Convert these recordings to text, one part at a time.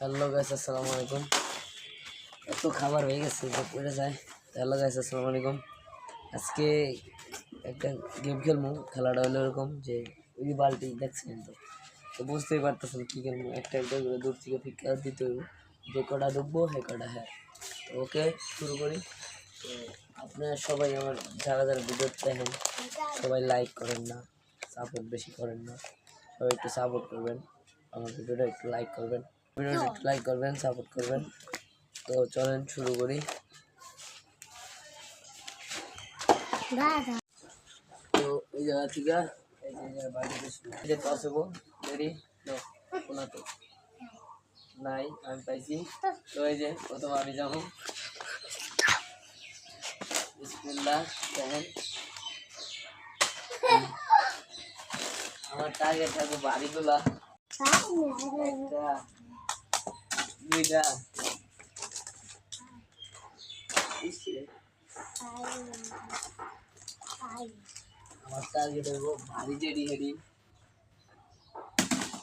Hello guys, আসসালামু আলাইকুম। এত খাবার হয়ে গেছে যে পড়ে যায়। হ্যালো গাইস, আসসালামু আলাইকুম। আজকে একটা গেম খেলব, খেলাটা হলো এরকম যে ওই বালতি, দেখছেন তো? তো বুঝতেই পারতেছেন কী খেলব, একটা একটা করে দূর থেকে ফিকা দিতে হইব। যে কটা ডুববো সে কটা হ্যাঁ। ওকে, শুরু করি। তো আপনারা সবাই আমার, যারা যারা ভিডিও দেখেন, সবাই লাইক করেন না সাপোর্ট বেশি করেন না। সবাই একটু সাপোর্ট করবেন, আমার ভিডিওটা একটু লাইক করবেন। ভিডিওটা লাইক করবেন সাপোর্ট করবেন। তো চলেন শুরু করি। তো এই জায়গা থেকে এই যে হব। রেডি কোনাতে নাই আমি পাইছি। তো এই যে প্রথম আমি যাব। বিসমিল্লাহ দেখেন আমার টার্গেট থাকব বাড়িগুলা। একটা দুইটা ইস রে, আমার টার্গেট হইব ভারী জেডি হেডি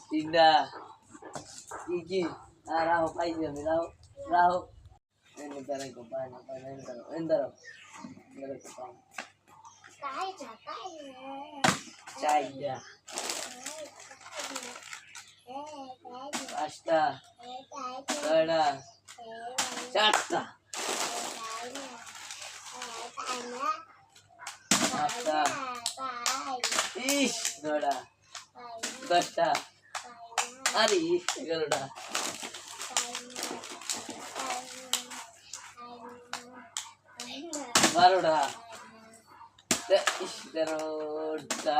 তিনটা কি কি আর রাহো পাইছি আমি রাহো রাহো এনে পাঁচটা ছয়টা চারটা। সাতটা ইস নয়টা দশটা। আরে এগারোটা। বারোটা। তেরোটা।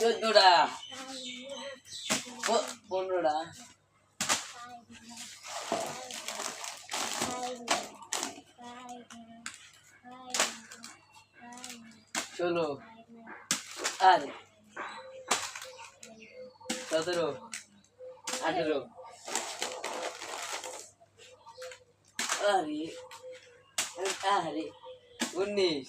চোদ্দটা। পনেরোটা। ষোলো। আরে। সতেরো। আঠেরো। আরে। আরে। উনিশ।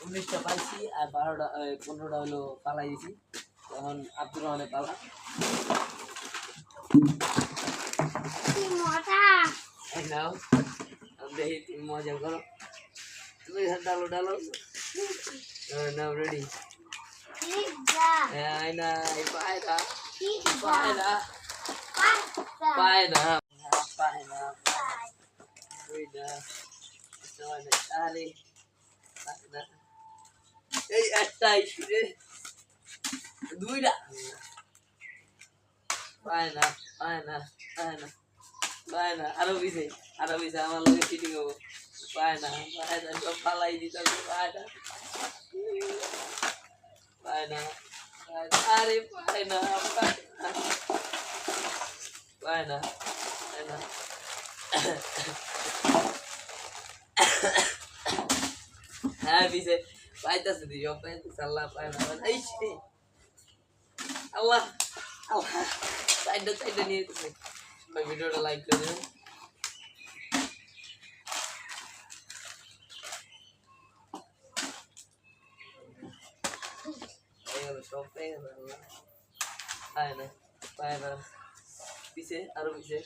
উনিশটা পাইছি আর বারোটা এই পনেরোটা হলো পালাই দিছি তখন আব্দুর রহমানের পালা। এই নাও আমি দেখি তুমি মজা করো। তুমি এখানে ডালো ডালো। নাও রেডি এই না এই পায় না পায় না পায় না পায় না দুইটা ছয়টা আরে পায় না এই একটাই রে দুইটা। পায় না পায় না পায় না পায় না। আরও পিছে আরও পিছে আমার লোকের চিটিং হব পায় না পায় না, সব পালাই পায় না। পায় না পায় না, আরে পায় না পায় না। পায় না হ্যাঁ পিছে পাইতাছে দিও পাইতাছে আল্লাহ পায় না পায় না এই শে। আল্লাহ আল্লাহ সাইডটা সাইডটা নিয়ে যেতেছে ভাই ভিডিওটা লাইক করে দেবেন হয়ে গেল সব পেয়ে গেল আল্লাহ পায় না পায় না পিছে আরও পিছে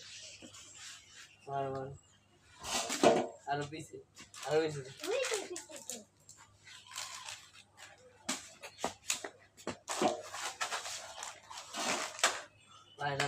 মার মার আরও পিছে আরও পিছে পায় না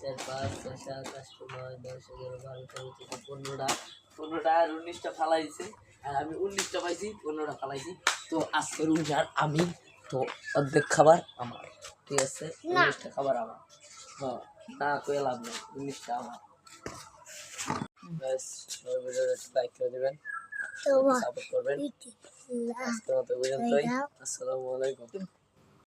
চার পাঁচ ছয় সাত আট নয় দশ এগারো বারো তেরো চোদ্দ পনেরোটা পনেরোটা আর উনিশটা ফালাই দিছে। আর আমি উনিশটা পাইছি পনেরোটা ফালাইছি। তো আজকের উইনার আমি তো অর্ধেক খাবার আমার ঠিক আছে? উনিশটা খাবার আমার। হ্যাঁ না কয়ে লাভ নেই উনিশটা আমার। ব্যাস সবাই ভিডিওটা লাইক করে দেবেন সাপোর্ট করবেন। আজকের মতো পর্যন্তই। আসসালামু আলাইকুম।